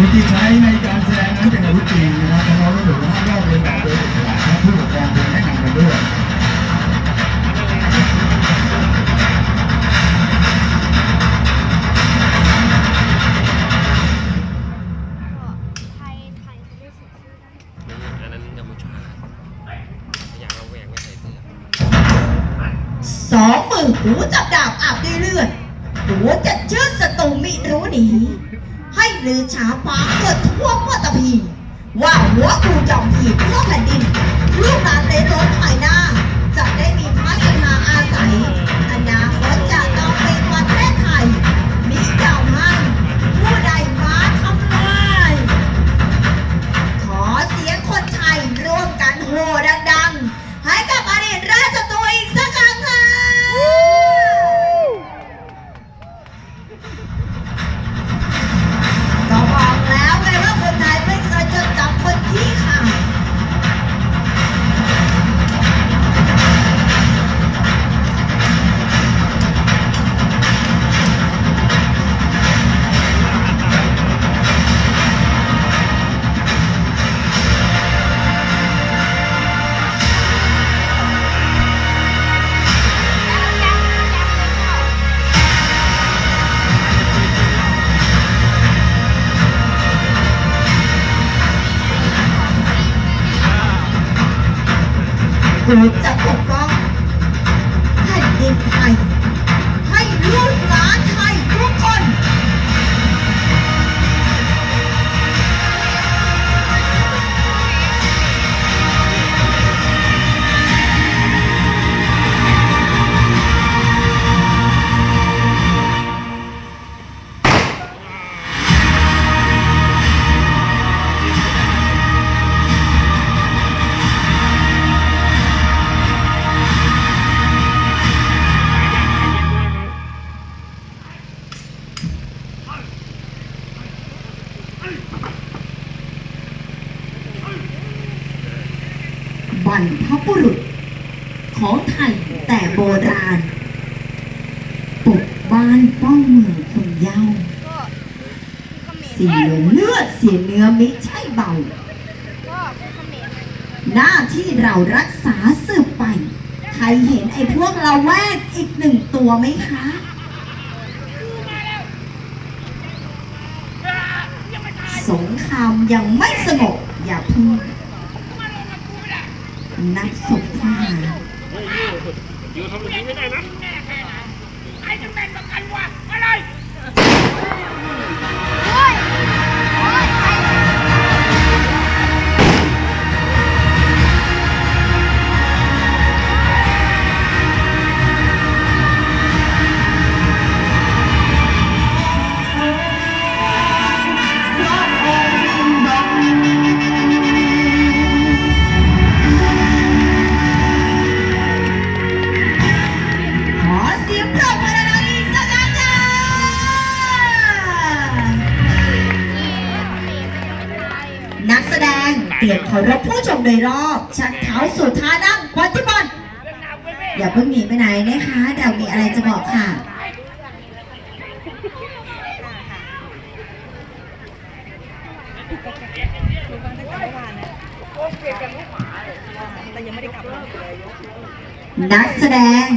วิธีใช้ในการแสดงนั้นเป็นอาวุธจริงนะครับน้องๆหนูห้ามลอกเลียนแบบโดยเด็ดาดและผู้ปกครองควรแนะนำกันด้วยไทยไทยเขาไม่ใส่เสื้อนะอันนั้นกัมพูชาอยากเาแหวกไม่ใส่เสื้อสองมือหูจับดาบอาบดีเลือดหัวจะเชื่อศัตูมิรู้หนี ให้ลือฉาฟ้าเกิดทั่วเมื่อตะพี ว่าหัวกูจอมผีทั่วแผ่นดิน ลูกหลานเลนล้นภายหน้า จะได้ กูจะปก รรพบุรุษ ของไทยแต่โบราณ ปกบ้านป้องเมืองคนเย้า เสียเลือดเสียเนื้อไม่ใช่เบา หน้าที่เรารักษาสืบไป ใครเห็นไอ้พวกเราแวกอีกหนึ่งตัวไหมคะสงครามยังไม่สงบอย่าพึ่ง นักศพทหารอยู่ทำแบบนี้ไม่ได้นะ นักแสดงเตรียมเคารพผู้ชมโดยรอบชักเท้าสู่ท่านั่งปฏิบัติอย่าเพิ่งหนีไปไหนนะคะเดี๋ยวมีอะไรจะบอกค่ะนักแสดง